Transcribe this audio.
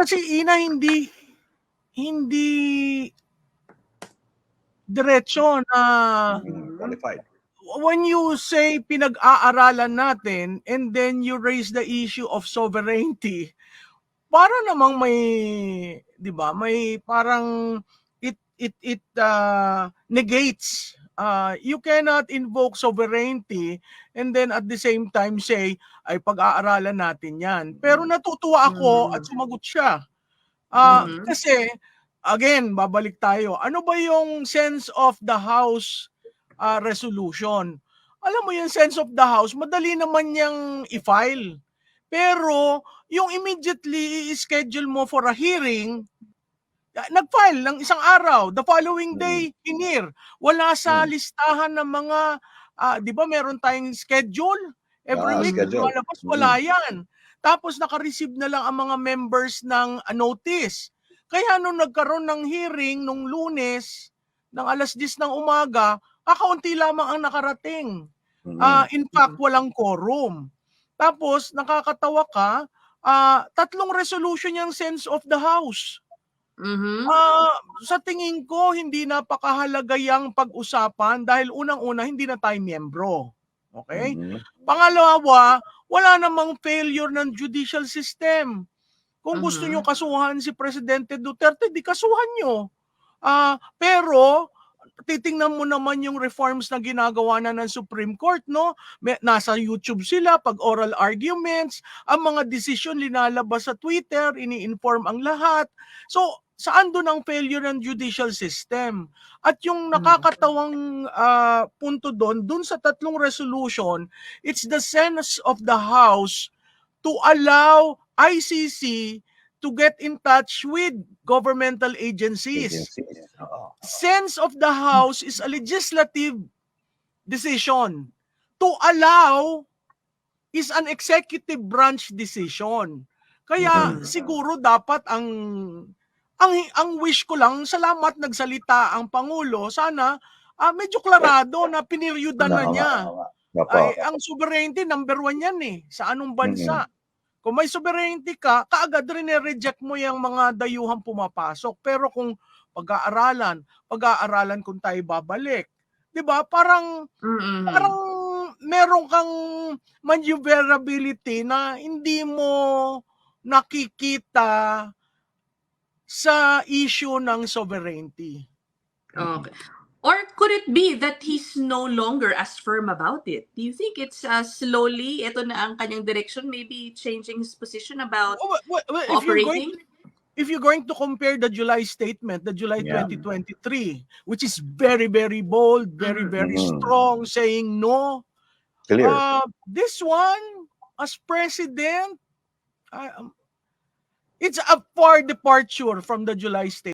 Kasi ina hindi hindi diretso na qualified. when you say pinag-aaralan natin and then you raise the issue of sovereignty, para namang may, 'di ba? May parang it it it uh, negates uh, you cannot invoke sovereignty and then at the same time say ay pag-aaralan natin 'yan. Pero natutuwa ako at Mm. sumagot siya. Ah, Mhm. kasi again, babalik tayo. Ano ba yung sense of the house ah, resolution? Alam mo yung sense of the house, madali naman yang i-file. Pero yung immediately i-schedule mo for a hearing, nag-file ng isang araw, the following day hinir. Wala sa Mm. listahan ng mga ah, 'di ba meron tayong schedule? Every Ah, week schedule. lumalabas, wala yan. Tapos naka-receive na lang ang mga members ng ah, notice. Kaya nung nagkaroon ng hearing nung Lunes ng alas 10 ng umaga, kakaunti lamang ang nakarating. Mm. Ah, in fact, walang quorum. Tapos nakakatawa ka, ah, tatlong resolution yung sense of the house. Mhm. Ah, sa tingin ko hindi napakahalaga yang pag-usapan dahil unang-una hindi na tayo miyembro. Okay? Mhm. Pangalawa, wala namang failure ng judicial system. Kung gusto Mhm. nyo kasuhan si Presidente Duterte, di kasuhan nyo. Ah, pero titingnan mo naman yung reforms na ginagawa na ng Supreme Court, no? May, nasa YouTube sila, pag oral arguments, ang mga desisyon linalabas sa Twitter, ini-inform ang lahat. So, saan doon ang failure ng judicial system? At yung nakakatawang ah, punto doon, doon sa tatlong resolution, it's the sense of the House to allow ICC to get in touch with governmental agencies. Agencies. Sense of the House is a legislative decision. To allow is an executive branch decision. Kaya Mhm. siguro dapat ang ang ang wish ko lang, salamat nagsalita ang pangulo, sana ah, medyo klarado na piniryudan na niya. Ay, ang sovereignty, number one yan eh, sa anong bansa. Kung may sovereignty ka, kaagad rin reject mo yung mga dayuhang pumapasok. Pero kung pag-aaralan, pag-aaralan kung tayo babalik, di ba? Parang, Mhm. parang meron kang maneuverability na hindi mo nakikita sa issue ng sovereignty. Okay. Or could it be that he's no longer as firm about it? Do you think it's uh, slowly, ito na ang kanyang direction, maybe changing his position about Oh, well, well, if you're going operating? if you're going to compare the July statement, the July Yeah. 2023, which is very, very bold, very, Mhm. very Mhm. strong, saying no. Clear. Uh, this one, as president, uh, um, it's a far departure from the July statement.